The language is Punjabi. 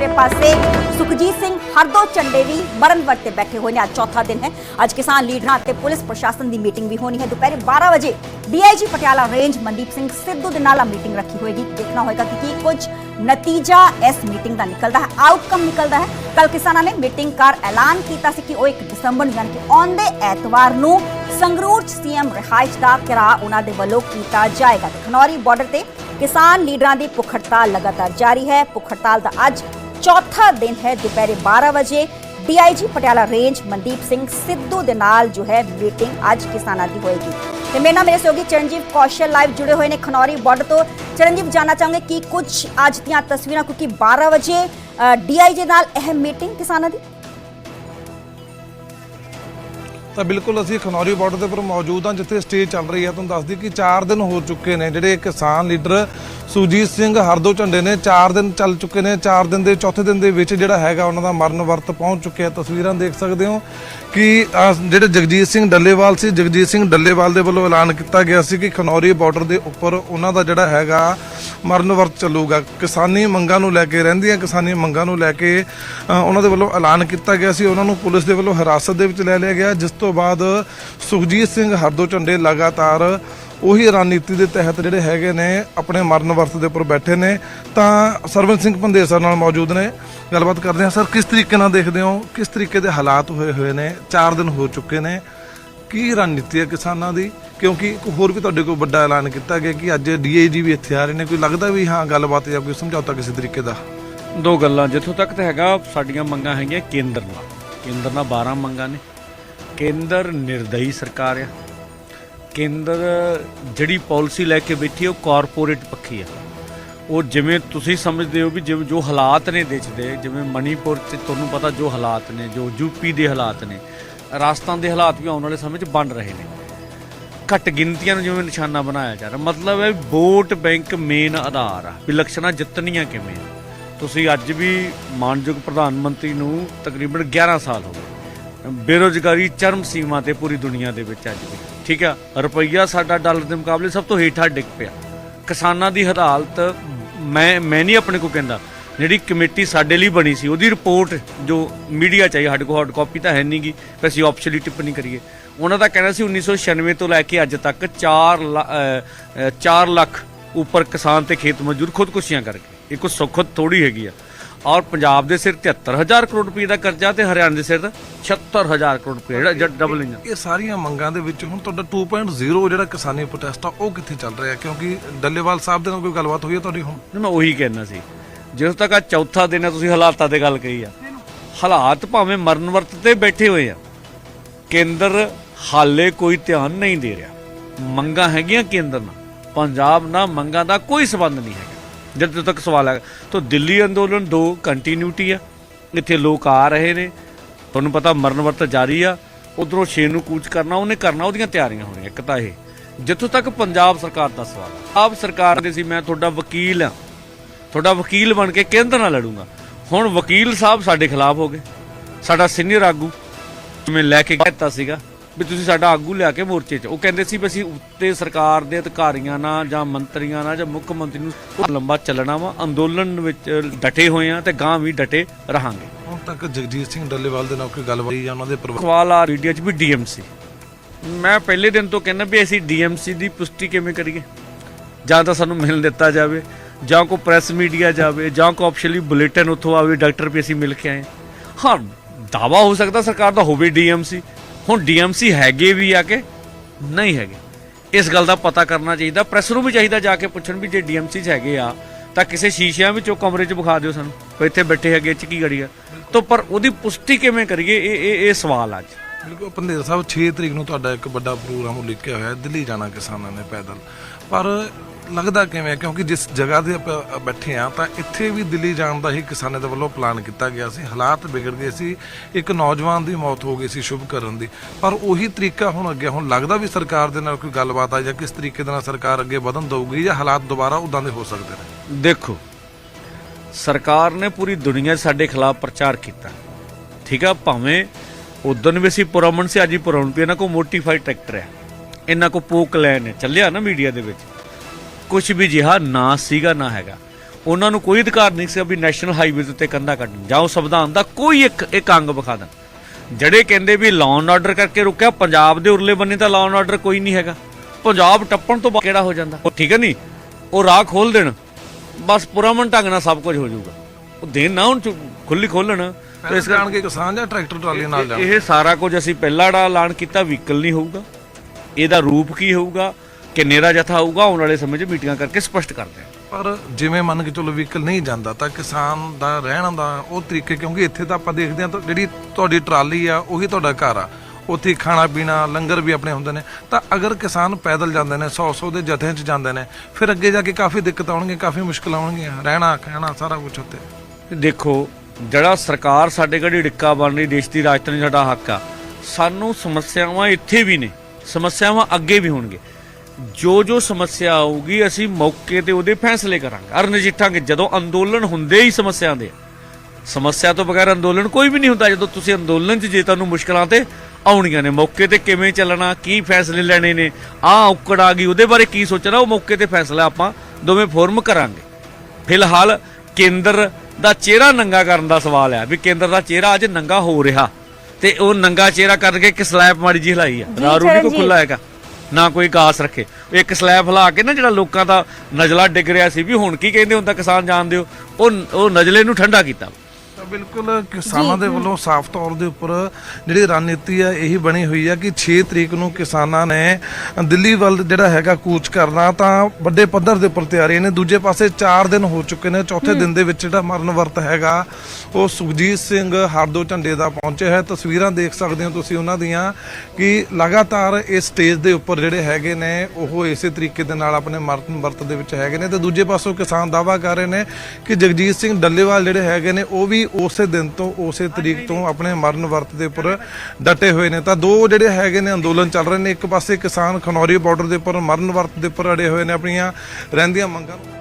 ਦੂਸਰੇ ਪਾਸੇ ਸੁਖਜੀਤ ਸਿੰਘ ਹਰਦੋ ਝੰਡੇ ਵੀ ਮਰਨ ਵਰਤ ਤੇ ਬੈਠੇ ਹੋਏ ਨੇ। ਅੱਜ ਚੌਥਾ ਦਿਨ ਹੈ। ਅੱਜ ਕਿਸਾਨ ਲੀਡਰਾਂ ਅਤੇ ਪੁਲਿਸ ਪ੍ਰਸ਼ਾਸਨ ਦੀ ਮੀਟਿੰਗ ਵੀ ਹੋਣੀ ਹੈ। ਦੁਪਹਿਰੇ 12 ਵਜੇ ਡੀਆਈਜੀ ਪਟਿਆਲਾ ਰੇਂਜ ਮਨਦੀਪ ਸਿੰਘ ਸਿੱਧੂ ਦੇ ਨਾਲ ਮੀਟਿੰਗ ਰੱਖੀ ਹੋਏਗੀ। ਦੇਖਣਾ ਹੋਏਗਾ ਕਿ ਕੀ ਕੁਝ ਨਤੀਜਾ ਇਸ ਮੀਟਿੰਗ ਦਾ ਨਿਕਲਦਾ ਹੈ। ਆਊਟਕਮ ਨਿਕਲਦਾ ਹੈ। ਕੱਲ ਕਿਸਾਨਾਂ ਨੇ ਮੀਟਿੰਗ ਕਰ ਐਲਾਨ ਕੀਤਾ ਸੀ ਕਿ ਉਹ 1 ਦਸੰਬਰ ਨੂੰ ਯਾਨੀ ਕਿ ਆਉਂਦੇ ਐਤਵਾਰ ਨੂੰ ਸੰਗਰੂਰ ਸੀਐਮ ਰਿਹਾਇਸ਼ ਦਾ ਕਿਰਾ ਉਹਨਾਂ ਦੇ ਵੱਲੋਂ ਕੀਤਾ ਜਾਏਗਾ। ਖਨੌਰੀ ਬਾਰਡਰ ਤੇ ਕਿਸਾਨ ਲੀਡਰਾਂ ਦੀ ਭੁੱਖ ਹੜਤਾਲ ਲਗਾਤਾਰ ਜਾਰੀ ਹੈ। ਭੁੱਖ ਹੜਤਾਲ ਦਾ ਅੱਜ ਚੌਥਾ ਦਿਨ ਹੈ ਦੁਪਹਿਰੇ 12 ਵਜੇ। ਡੀਆਈਜੀ ਪਟਿਆਲਾ ਰੇਂਜ ਮਨਦੀਪ ਸਿੰਘ ਸਿੱਧੂ ਦੇ ਨਾਲ ਜੋ ਹੈ ਮੀਟਿੰਗ ਅੱਜ ਕਿਸਾਨਾਂ ਦੀ ਹੋਏਗੀ। ਤੇ ਮੇਰੇ ਨਾਲ ਮੇਰੇ ਸਹਿਯੋਗੀ ਚਰਨਜੀਤ ਕੌਸ਼ਲ ਲਾਈਵ ਜੁੜੇ ਹੋਏ ਨੇ ਖਨੌਰੀ ਬਾਰਡਰ ਤੋਂ। ਚਰਨਜੀਤ, ਜਾਨਣਾ ਚਾਹਾਂਗੇ ਕਿ ਕੁਝ ਅੱਜ ਦੀਆਂ ਤਸਵੀਰਾਂ, ਕਿਉਂਕਿ 12 ਵਜੇ ਡੀਆਈਜੀ ਨਾਲ ਅਹਿਮ ਮੀਟਿੰਗ ਕਿਸਾਨਾਂ ਦੀ? ਤਾਂ ਬਿਲਕੁਲ ਅਸੀਂ ਖਨੌਰੀ ਬਾਰਡਰ ਦੇ ਉੱਪਰ ਮੌਜੂਦ ਹਾਂ, ਜਿੱਥੇ ਸਟੇਜ ਚੱਲ ਰਹੀ ਹੈ। ਤੁਹਾਨੂੰ ਦੱਸ ਦਈਏ ਕਿ 4 ਦਿਨ ਹੋ ਚੁੱਕੇ ਨੇ ਜਿਹੜੇ ਕਿਸਾਨ ਲੀਡਰ ਸੁਜੀਤ ਸਿੰਘ ਹਰਦੋ ਝੰਡੇ ਨੇ। 4 ਦਿਨ ਚੱਲ ਚੁੱਕੇ ਨੇ 4 ਦਿਨ ਦੇ, ਚੌਥੇ ਦਿਨ ਦੇ ਵਿੱਚ ਜਿਹੜਾ ਹੈਗਾ ਉਹਨਾਂ ਦਾ ਮਰਨ ਵਰਤ ਪਹੁੰਚ ਚੁੱਕਿਆ। ਤਸਵੀਰਾਂ ਦੇਖ ਸਕਦੇ ਹੋ ਕਿ ਜਿਹੜੇ ਜਗਜੀਤ ਸਿੰਘ ਡੱਲੇਵਾਲ ਸੀ, ਜਗਜੀਤ ਸਿੰਘ ਡੱਲੇਵਾਲ ਦੇ ਵੱਲੋਂ ਐਲਾਨ ਕੀਤਾ ਗਿਆ ਸੀ ਕਿ ਖਨੌਰੀ ਬਾਰਡਰ ਦੇ ਉੱਪਰ ਉਹਨਾਂ ਦਾ ਜਿਹੜਾ ਹੈਗਾ ਮਰਨ ਵਰਤ ਚੱਲੂਗਾ। ਕਿਸਾਨੀ ਮੰਗਾਂ ਨੂੰ ਲੈ ਕੇ, ਰਹਿੰਦੀਆਂ ਕਿਸਾਨੀ ਮੰਗਾਂ ਨੂੰ ਲੈ ਕੇ ਉਹਨਾਂ ਦੇ ਵੱਲੋਂ ਐਲਾਨ ਕੀਤਾ ਗਿਆ ਸੀ। ਉਹਨਾਂ ਨੂੰ ਪੁਲਿਸ ਦੇ ਵੱਲੋਂ ਹਿਰਾਸਤ ਦੇ ਵਿੱਚ ਲੈ ਲਿਆ ਗਿਆ। ਜਿਸ ਤੋਂ ਬਾਅਦ ਸੁਖਜੀਤ ਸਿੰਘ ਹਰਦੋ ਝੰਡੇ ਲਗਾਤਾਰ ਉਹੀ ਰਣਨੀਤੀ ਦੇ ਤਹਿਤ ਜਿਹੜੇ ਹੈਗੇ ਨੇ, ਆਪਣੇ ਮਰਨ ਵਰਤ ਦੇ ਉੱਪਰ ਬੈਠੇ ਨੇ। ਤਾਂ ਸਰਵਨ ਸਿੰਘ ਪੰਦੇਸਰ ਨਾਲ ਮੌਜੂਦ ਨੇ। ਗੱਲਬਾਤ ਕਰਦੇ ਹਾਂ। ਸਰ, ਕਿਸ ਤਰੀਕੇ ਨਾਲ ਦੇਖਦੇ ਹੋ? ਕਿਸ ਤਰੀਕੇ ਦੇ ਹਾਲਾਤ ਹੋਏ ਹੋਏ ਨੇ? 4 ਦਿਨ ਹੋ ਚੁੱਕੇ ਨੇ। ਕੀ ਰਣਨੀਤੀ ਹੈ ਕਿਸਾਨਾਂ ਦੀ? ਕਿਉਂਕਿ ਇੱਕ ਹੋਰ ਵੀ ਤੁਹਾਡੇ ਕੋਲ ਵੱਡਾ ਐਲਾਨ ਕੀਤਾ ਗਿਆ ਕਿ ਅੱਜ ਡੀਏਜੀ ਵੀ ਇੱਥੇ ਆ ਰਹੇ ਨੇ। ਕੋਈ ਲੱਗਦਾ ਵੀ ਹਾਂ, ਗੱਲਬਾਤ ਜਾਂ ਕੋਈ ਸਮਝੌਤਾ ਕਿਸੇ ਤਰੀਕੇ ਦਾ? ਦੋ ਗੱਲਾਂ, ਜਿੱਥੋਂ ਤੱਕ ਤਾਂ ਹੈਗਾ, ਸਾਡੀਆਂ ਮੰਗਾਂ ਹੈਗੀਆਂ ਕੇਂਦਰ ਨਾਲ ਕੇਂਦਰ ਨਾਲ 12 ਮੰਗਾਂ ਨੇ। ਕੇਂਦਰ ਨਿਰਦਈ ਸਰਕਾਰ ਆ। ਕੇਂਦਰ ਜਿਹੜੀ ਪਾਲਿਸੀ ਲੈ ਕੇ ਬੈਠੀ ਉਹ ਕਾਰਪੋਰੇਟ ਪੱਖੀ ਆ। ਉਹ ਜਿਵੇਂ ਤੁਸੀਂ ਸਮਝਦੇ ਹੋ ਵੀ ਜਿਵੇਂ ਜੋ ਹਾਲਾਤ ਨੇ ਦੇਸ਼ ਦੇ, ਜਿਵੇਂ ਮਣੀਪੁਰ ਚ ਤੁਹਾਨੂੰ ਪਤਾ ਜੋ ਹਾਲਾਤ ਨੇ, ਜੋ ਯੂਪੀ ਦੇ ਹਾਲਾਤ ਨੇ, ਰਾਜਸਥਾਨ ਦੇ ਹਾਲਾਤ ਵੀ ਆਉਣ ਵਾਲੇ ਸਮੇਂ 'ਚ ਬਣ ਰਹੇ ਨੇ। ਘੱਟ ਗਿਣਤੀਆਂ ਨੂੰ ਜਿਵੇਂ ਨਿਸ਼ਾਨਾ ਬਣਾਇਆ ਜਾ ਰਿਹਾ। ਮਤਲਬ ਹੈ ਵੋਟ ਬੈਂਕ ਮੇਨ ਆਧਾਰ ਆ ਵੀ ਇਲੈਕਸ਼ਨਾਂ ਜਿੱਤਣੀਆਂ ਕਿਵੇਂ ਆ। ਤੁਸੀਂ ਅੱਜ ਵੀ ਮਾਨਯੋਗ ਪ੍ਰਧਾਨ ਮੰਤਰੀ ਨੂੰ ਤਕਰੀਬਨ 11 ਸਾਲ ਹੋ ਗਏ। ਬੇਰੋਜ਼ਗਾਰੀ ਚਰਮ ਸੀਮਾ ਤੇ ਪੂਰੀ ਦੁਨੀਆ ਦੇ ਵਿੱਚ ਅੱਜ ਵੀ। ਠੀਕ ਆ? ਰੁਪਈਆ ਸਾਡਾ ਡਾਲਰ ਦੇ ਮੁਕਾਬਲੇ ਸਭ ਤੋਂ ਹੇਠਾਂ ਡਿੱਗ ਪਿਆ। ਕਿਸਾਨਾਂ ਦੀ ਹਾਲਤ ਮੈਂ ਮੈਂ ਨਹੀਂ ਆਪਣੇ ਕੋ ਕਹਿੰਦਾ। ਜਿਹੜੀ ਕਮੇਟੀ ਸਾਡੇ ਲਈ ਬਣੀ ਸੀ ਉਹਦੀ ਰਿਪੋਰਟ ਜੋ ਮੀਡੀਆ ਚਾਹੀਏ ਸਾਡੇ ਕੋਲ ਹਾਰਡ ਕਾਪੀ ਤਾਂ ਹੈ ਨਹੀਂਗੀ ਅਸੀਂ ਆਪਸ਼ਲੀ ਟਿੱਪਣੀ ਕਰੀਏ। ਉਹਨਾਂ ਦਾ ਕਹਿਣਾ ਸੀ 1996 ਤੋਂ ਲੈ ਕੇ ਅੱਜ ਤੱਕ 4 4 ਲੱਖ ਉੱਪਰ ਕਿਸਾਨ ਤੇ ਖੇਤ ਮਜ਼ਦੂਰ ਖੁਦਕੁਸ਼ੀਆਂ ਕਰਕੇ। ਇਹ ਕੋਈ ਸੁੱਖਤ ਥੋੜੀ ਹੈਗੀ ਆ। ਔਰ ਪੰਜਾਬ ਦੇ ਸਿਰ 73000 ਕਰੋੜ ਰੁਪਏ ਦਾ ਕਰਜ਼ਾ ਤੇ ਹਰਿਆਣਾ ਦੇ ਸਿਰ 76000 ਕਰੋੜ ਰੁਪਏ ਜਿਹੜਾ ਜਿਹੜਾ ਡਬਲ ਇੰਜਨ ਇਹ ਸਾਰੀਆਂ ਮੰਗਾਂ ਦੇ ਵਿੱਚ ਹੁਣ ਤੁਹਾਡਾ 2.0 ਜਿਹੜਾ ਕਿਸਾਨੀ ਪ੍ਰੋਟੈਸਟ ਆ ਉਹ ਕਿੱਥੇ ਚੱਲ ਰਿਹਾ? ਕਿਉਂਕਿ ਡੱਲੇਵਾਲ ਸਾਹਿਬ ਦੇ ਨਾਲ ਕੋਈ ਗੱਲਬਾਤ ਹੋਈ ਹੈ ਤੁਹਾਡੀ ਹੁਣ? ਮੈਂ ਉਹੀ ਕਹਿਣਾ ਸੀ। ਜਿਸ ਤੱਕ ਆ ਚੌਥਾ ਦਿਨ ਹੈ ਤੁਸੀਂ ਹਾਲਾਤਾਂ ਤੇ ਗੱਲ ਕਹੀ ਆ। ਹਾਲਾਤ ਭਾਵੇਂ ਮਰਨ ਵਰਤ ਤੇ ਬੈਠੇ ਹੋਏ ਆ, ਕੇਂਦਰ ਹਾਲੇ ਕੋਈ ਧਿਆਨ ਨਹੀਂ ਦੇ ਰਿਹਾ। ਮੰਗਾਂ ਹੈਗੀਆਂ ਕੇਂਦਰ ਨਾਲ, ਪੰਜਾਬ ਨਾਲ ਮੰਗਾਂ ਦਾ ਕੋਈ ਸਬੰਧ ਨਹੀਂ ਹੈਗਾ। ਜਦੋਂ ਤੱਕ ਸਵਾਲ ਹੈ, ਤਾਂ ਦਿੱਲੀ ਅੰਦੋਲਨ ਦੋ ਕੰਟੀਨਿਊਟੀ ਆ, ਇੱਥੇ ਲੋਕ ਆ ਰਹੇ ਨੇ, ਤੁਹਾਨੂੰ ਪਤਾ ਮਰਨ ਵਰਤ ਜਾਰੀ ਆ, ਉਧਰੋਂ ਛੇ ਨੂੰ ਕੂਚ ਕਰਨਾ, ਉਹਨੇ ਕਰਨਾ, ਉਹਦੀਆਂ ਤਿਆਰੀਆਂ ਹੋਣੀਆਂ, ਇੱਕ ਤਾਂ ਇਹ। ਜਿੱਥੋਂ ਤੱਕ ਪੰਜਾਬ ਸਰਕਾਰ ਦਾ ਸਵਾਲ ਹੈ ਆਪ ਸਰਕਾਰ ਦੇ ਸੀ, ਮੈਂ ਤੁਹਾਡਾ ਵਕੀਲ ਆ ਤੁਹਾਡਾ ਵਕੀਲ ਬਣ ਕੇ ਕੇਂਦਰ ਨਾਲ ਲੜੂੰਗਾ। ਹੁਣ ਵਕੀਲ ਸਾਹਿਬ ਸਾਡੇ ਖਿਲਾਫ ਹੋ ਗਏ। ਸਾਡਾ ਸੀਨੀਅਰ ਆਗੂ ਮੈਂ ਲੈ ਕੇ ਦਿੱਤਾ ਸੀਗਾ ਵੀ ਤੁਸੀਂ ਸਾਡਾ ਆਗੂ ਲਿਆ ਕੇ ਮੋਰਚੇ 'ਚ। ਉਹ ਕਹਿੰਦੇ ਸੀ ਵੀ ਅਸੀਂ ਉੱਤੇ ਸਰਕਾਰ ਦੇ ਅਧਿਕਾਰੀਆਂ ਨਾਲ ਜਾਂ ਮੰਤਰੀਆਂ ਨਾਲ ਜਾਂ ਮੁੱਖ ਮੰਤਰੀ ਨੂੰ ਲੰਬਾ ਚੱਲਣਾ ਵਾ। ਅੰਦੋਲਨ ਵਿੱਚ ਡਟੇ ਹੋਏ ਆ ਤੇ ਗਾਂ ਵੀ ਡਟੇ ਰਹਾਂਗੇ। ਹੁਣ ਤੱਕ ਜਗਜੀਤ ਸਿੰਘ ਡੱਲੇਵਾਲ ਦੇ ਨਾਲ ਕੋਈ ਗੱਲਬਾਤ ਜਾਂ ਉਹਨਾਂ ਦੇ ਪਰਿਵਾਰ ਸਵਾਲ ਆ ਮੀਡੀਆ 'ਚ ਵੀ ਡੀਐਮਸੀ। ਮੈਂ ਪਹਿਲੇ ਦਿਨ ਤੋਂ ਕਹਿੰਦਾ ਵੀ ਅਸੀਂ ਡੀਐਮਸੀ ਦੀ ਪੁਸ਼ਟੀ ਕਿਵੇਂ ਕਰੀਏ? ਜਾਂ ਤਾਂ ਸਾਨੂੰ ਮਿਲਣ ਦਿੱਤਾ ਜਾਵੇ। ਜਾਂ ਕੋ ਪ੍ਰੈਸ ਮੀਡੀਆ ਜਾਵੇ ਜਾਂ ਕੋ ਆਪਸ਼ਲੀ ਬੁਲੇਟਿਨ ਉੱਥੋਂ ਆਵੇ, ਡਾਕਟਰ ਵੀ ਅਸੀਂ ਮਿਲ ਕੇ ਆਏ। ਹਾਂ ਦਾਵਾ ਹੋ ਸਕਦਾ ਸਰਕਾਰ ਦਾ ਹੋਵੇ ਡੀਐਮਸੀ। ਹੁਣ ਡੀਐਮਸੀ ਹੈਗੇ ਵੀ ਆ ਕਿ ਨਹੀਂ ਹੈਗੇ? ਇਸ ਗੱਲ ਦਾ ਪਤਾ ਕਰਨਾ ਚਾਹੀਦਾ। ਪ੍ਰੈਸ ਨੂੰ ਵੀ ਚਾਹੀਦਾ ਜਾ ਕੇ ਪੁੱਛਣ ਵੀ ਜੇ ਡੀਐਮਸੀ 'ਚ ਹੈਗੇ ਆ, ਤਾਂ ਕਿਸੇ ਸ਼ੀਸ਼ਿਆਂ ਵਿੱਚੋਂ ਕਮਰੇ 'ਚ ਵਿਖਾ ਦਿਓ ਸਾਨੂੰ। ਵੀ ਇੱਥੇ ਬੈਠੇ ਹੈਗੇ 'ਚ ਕੀ ਗੜੀ ਆ? ਤਾਂ ਪਰ ਉਹਦੀ ਪੁਸ਼ਟੀ ਕਿਵੇਂ ਕਰੀਏ? ਇਹ ਇਹ ਇਹ ਸਵਾਲ ਆ ਅੱਜ। ਬਿਲਕੁਲ ਪੰਦੇਰ ਸਾਹਿਬ 6 ਤਰੀਕ ਨੂੰ ਤੁਹਾਡਾ ਇੱਕ ਵੱਡਾ ਪ੍ਰੋਗਰਾਮ ਉਲੀਕਿਆ ਹੋਇਆ ਹੈ ਦਿੱਲੀ ਜਾਣਾ ਕਿਸਾਨਾਂ ਨੇ ਪੈਦਲ। ਪਰ ਲੱਗਦਾ ਕਿਵੇਂ ਕਿਉਂਕਿ ਜਿਸ ਜਗ੍ਹਾ ਤੇ ਆਪਾਂ ਬੈਠੇ ਆ, ਤਾਂ ਇੱਥੇ ਵੀ ਦਿੱਲੀ ਜਾਣ ਦਾ ਹੀ ਕਿਸਾਨਾਂ ਦੇ ਵੱਲੋਂ ਪਲਾਨ ਕੀਤਾ ਗਿਆ ਸੀ। ਹਾਲਾਤ ਵਿਗੜ ਗਏ ਸੀ। ਇੱਕ ਨੌਜਵਾਨ ਦੀ ਮੌਤ ਹੋ ਗਈ ਸੀ ਸ਼ੁਭ ਕਰਨ ਦੀ। ਪਰ ਉਹੀ ਤਰੀਕਾ ਹੁਣ ਅੱਗੇ, ਹੁਣ ਲੱਗਦਾ ਵੀ ਸਰਕਾਰ ਦੇ ਨਾਲ ਕੋਈ ਗੱਲਬਾਤ ਆ ਜਾਂ ਕਿਸ ਤਰੀਕੇ ਦੇ ਨਾਲ ਸਰਕਾਰ ਅੱਗੇ ਵਧਣ ਦਊਗੀ ਜਾਂ ਹਾਲਾਤ ਦੁਬਾਰਾ ਉਦਾਂ ਦੇ ਹੋ ਸਕਦੇ ਨੇ? ਦੇਖੋ, ਸਰਕਾਰ ਨੇ ਪੂਰੀ ਦੁਨੀਆ 'ਚ ਸਾਡੇ ਖਿਲਾਫ ਪ੍ਰਚਾਰ ਕੀਤਾ। ਠੀਕ ਆ, ਭਾਵੇਂ ਉਦੋਂ ਵੀ ਅਸੀਂ ਪੁਰਮਨ ਸੀ, ਅੱਜ ਹੀ ਪੁਰਮਨ ਪੀ ਇਹਨਾਂ ਕੋ ਮੋਟੀਫਾਈਡ ਟਰੈਕਟਰ ਹੈ ਇਹਨਾਂ ਕੋ ਪੋਕ ਲੈਨ ਹੈ ਚੱਲਿਆ ਨਾ ਮੀਡੀਆ ਦੇ ਵਿੱਚ। ਕੁਝ ਵੀ ਜਿਹਾ ਨਾ ਸੀਗਾ ਨਾ ਹੈਗਾ। ਉਹਨਾਂ ਨੂੰ ਕੋਈ ਅਧਿਕਾਰ ਨਹੀਂ ਸੀ ਵੀ ਨੈਸ਼ਨਲ ਹਾਈਵੇਜ਼ ਉੱਤੇ ਕੰਧਾ ਕੱਢਣ। ਜਾਂ ਉਹ ਸੰਵਿਧਾਨ ਦਾ ਕੋਈ ਇੱਕ ਇੱਕ ਅੰਗ ਵਿਖਾ ਦੇਣ। ਜਿਹੜੇ ਕਹਿੰਦੇ ਵੀ ਲਾਅ ਐਂਡ ਆਰਡਰ ਕਰਕੇ ਰੁਕਿਆ ਪੰਜਾਬ ਦੇ ਉਰਲੇ ਬੰਨੇ ਤਾਂ ਲਾਅ ਐਂਡ ਆਰਡਰ ਕੋਈ ਨਹੀਂ ਹੈਗਾ। ਪੰਜਾਬ ਟੱਪਣ ਤੋਂ ਬਾਅਦ ਕਿਹੜਾ ਹੋ ਜਾਂਦਾ? ਉਹ ਠੀਕ ਹੈ ਨਹੀਂ ਉਹ ਰਾਹ ਖੋਲ ਦੇਣ। ਬਸ ਪੁਰਮਨ ਢੰਗ ਨਾਲ ਸਭ ਕੁਝ ਹੋ ਜਾਊਗਾ। ਉਹ ਦੇਣ ਨਾ ਹੁਣ ਖੁੱਲੀ ਖੋਲਣ ਤੇ ਇਸ ਕਰਕੇ ਕਿਸਾਨ ਜਾਂ ਟਰੈਕਟਰ ਟਰਾਲੀ ਨਾਲ ਜਾਣ। ਇਹ ਸਾਰਾ ਕੁਝ ਅਸੀਂ ਪਹਿਲਾਂ ਜਿਹੜਾ ਐਲਾਨ ਕੀਤਾ ਵਹੀਕਲ ਨਹੀਂ ਹੋਊਗਾ। ਇਹਦਾ ਰੂਪ ਕੀ ਹੋਊਗਾ? ਕਿੰਨੇ ਦਾ ਜਥਾ ਹੋਊਗਾ ਆਉਣ ਵਾਲੇ ਸਮੇਂ 'ਚ ਮੀਟਿੰਗਾਂ ਕਰਕੇ ਸਪਸ਼ਟ ਕਰਦੇ ਹਾਂ ਪਰ ਜਿਵੇਂ ਮੰਨ ਕੇ ਚਲੋ ਵਹੀਕਲ ਨਹੀਂ ਜਾਂਦਾ ਤਾਂ ਕਿਸਾਨ ਦਾ ਰਹਿਣ ਦਾ ਉਹ ਤਰੀਕੇ ਕਿਉਂਕਿ ਇੱਥੇ ਤਾਂ ਆਪਾਂ ਦੇਖਦੇ ਹਾਂ ਤਾਂ ਜਿਹੜੀ ਤੁਹਾਡੀ ਟਰਾਲੀ ਆ ਉਹੀ ਤੁਹਾਡਾ ਘਰ ਆ। ਉੱਥੇ ਖਾਣਾ ਪੀਣਾ ਲੰਗਰ ਵੀ ਆਪਣੇ ਹੁੰਦੇ ਨੇ। ਤਾਂ ਅਗਰ ਕਿਸਾਨ ਪੈਦਲ ਜਾਂਦੇ ਨੇ 100 100 ਦੇ ਜਥਿਆਂ 'ਚ ਜਾਂਦੇ ਨੇ ਫਿਰ ਅੱਗੇ ਜਾ ਕੇ ਕਾਫੀ ਦਿੱਕਤ ਆਉਣਗੀਆਂ ਕਾਫੀ ਮੁਸ਼ਕਲ ਆਉਣਗੀਆਂ ਰਹਿਣਾ ਖਾਣਾ ਸਾਰਾ ਕੁਝ ਉੱਤੇ ਦੇਖੋ ਜਿਹੜਾ ਸਰਕਾਰ ਸਾਡੇ ਘੜੀ ਡਿੱਕਾ ਬਣ ਰਹੀ ਦੇਸ਼ ਦੀ ਰਾਜਧਾਨੀ ਸਾਡਾ ਹੱਕ ਆ ਸਾਨੂੰ ਸਮੱਸਿਆਵਾਂ ਇੱਥੇ ਵੀ ਨੇ ਸਮੱਸਿਆਵਾਂ ਅੱਗੇ ਵੀ ਹੋਣਗੇ। ਜੋ ਜੋ ਸਮੱਸਿਆ ਆਊਗੀ ਅਸੀਂ ਮੌਕੇ ਤੇ ਉਹਦੇ ਫੈਸਲੇ ਕਰਾਂਗੇ। ਅਰ ਨਜਿੱਠਾਂਗੇ ਜਦੋਂ ਅੰਦੋਲਨ ਹੁੰਦੇ ਹੀ ਸਮੱਸਿਆ ਦੇ। ਸਮੱਸਿਆ ਤੋਂ ਬਗੈਰ ਅੰਦੋਲਨ ਕੋਈ ਵੀ ਨਹੀਂ ਹੁੰਦਾ ਜਦੋਂ ਤੁਸੀਂ ਅੰਦੋਲਨ 'ਚ ਜੇ ਤੁਹਾਨੂੰ ਮੁਸ਼ਕਲਾਂ ਤੇ ਆਉਣੀਆਂ ਨੇ ਮੌਕੇ ਤੇ ਕਿਵੇਂ ਚੱਲਣਾ ਕੀ ਫੈਸਲੇ ਲੈਣੇ ਨੇ ਆ ਔਕੜ ਆ ਗਈ ਉਹਦੇ ਬਾਰੇ ਕੀ ਸੋਚਣਾ ਉਹ ਮੌਕੇ ਤੇ ਫੈਸਲਾ ਆਪਾਂ ਦੋਵੇਂ ਫੋਰਮ ਕਰਾਂਗੇ। ਫਿਲਹਾਲ ਕੇਂਦਰ ਦਾ ਚਿਹਰਾ ਨੰਗਾ ਕਰਨ ਦਾ ਸਵਾਲ ਹੈ ਵੀ ਕੇਂਦਰ ਦਾ ਚਿਹਰਾ ਅੱਜ ਨੰਗਾ ਹੋ ਰਿਹਾ। ਤੇ ਉਹ ਨੰਗਾ ਚਿਹਰਾ ਕਰਕੇ ਇੱਕ ਸਲੈਬ ਮਾੜੀ ਜੀ ਹਿਲਾਈ ਆ। ਰਾਰੂ ਕੋਈ ਚਰਨਜੀਤ। ਖੁੱਲਾ ਹੈਗਾ। ਨਾ ਕੋਈ ਗਾਸ ਰੱਖੇ। ਇੱਕ ਸਲੈਬ ਹਿਲਾ ਕੇ ਨਾ ਜਿਹੜਾ ਲੋਕਾਂ ਦਾ ਨਜਲਾ ਡਿੱਗ ਰਿਹਾ ਸੀ ਵੀ ਹੁਣ ਕੀ ਕਹਿੰਦੇ ਹੁੰਦਾ ਕਿਸਾਨ ਜਾਣਦੇ ਹੋ। ਉਹ ਉਹ ਨਜਲੇ ਨੂੰ ਠੰਡਾ ਕੀਤਾ। ਬਿਲਕੁਲ ਕਿਸਾਨਾਂ ਦੇ ਵੱਲੋਂ ਸਾਫ਼ ਤੌਰ ਦੇ ਉੱਪਰ ਜਿਹੜੀ ਰਣਨੀਤੀ ਆ ਇਹੀ ਬਣੀ ਹੋਈ ਆ ਕਿ 6 ਤਰੀਕ ਨੂੰ ਕਿਸਾਨਾਂ ਨੇ ਦਿੱਲੀ ਵੱਲ ਜਿਹੜਾ ਹੈਗਾ ਕੂਚ ਕਰਨਾ ਤਾਂ ਵੱਡੇ ਪੱਧਰ ਦੇ ਉੱਪਰ ਤਿਆਰੀ ਨੇ। ਦੂਜੇ ਪਾਸੇ 4 ਦਿਨ ਹੋ ਚੁੱਕੇ ਨੇ ਚੌਥੇ ਦਿਨ ਦੇ ਵਿੱਚ ਜਿਹੜਾ ਮਰਨ ਵਰਤ ਹੈਗਾ ਉਹ ਸੁਖਜੀਤ ਸਿੰਘ ਹਰਦੋ ਝੰਡੇ ਦਾ ਪਹੁੰਚਿਆ ਹੈ। ਤਸਵੀਰਾਂ ਦੇਖ ਸਕਦੇ ਹੋ ਤੁਸੀਂ ਉਹਨਾਂ ਦੀਆਂ ਕਿ ਲਗਾਤਾਰ ਇਸ ਸਟੇਜ ਦੇ ਉੱਪਰ ਜਿਹੜੇ ਹੈਗੇ ਨੇ ਉਹ ਇਸੇ ਤਰੀਕੇ ਦੇ ਨਾਲ ਆਪਣੇ ਮਰਨ ਵਰਤ ਦੇ ਵਿੱਚ ਹੈਗੇ ਨੇ। ਤੇ ਦੂਜੇ ਪਾਸੋਂ ਕਿਸਾਨ ਦਾਵਾ ਕਰ ਰਹੇ ਨੇ ਕਿ ਜਗਜੀਤ ਸਿੰਘ ਡੱਲੇਵਾਲ ਜਿਹੜੇ ਹੈਗੇ ਨੇ ਉਹ ਵੀ ਉਸੇ ਦਿਨ ਤੋਂ, ਉਸੇ ਤਰੀਕ ਤੋਂ ਆਪਣੇ ਮਰਨ ਵਰਤ ਦੇ ਉੱਪਰ ਡਟੇ ਹੋਏ ਨੇ। ਤਾਂ ਦੋ ਜਿਹੜੇ ਹੈਗੇ ਨੇ ਅੰਦੋਲਨ ਚੱਲ ਰਹੇ ਨੇ, ਇੱਕ ਪਾਸੇ ਕਿਸਾਨ ਖਨੌਰੀ ਬਾਰਡਰ ਦੇ ਉੱਪਰ ਮਰਨ ਵਰਤ ਦੇ ਉੱਪਰ ਅੜੇ ਹੋਏ ਨੇ ਆਪਣੀਆਂ ਰਹਿੰਦੀਆਂ ਮੰਗਾਂ।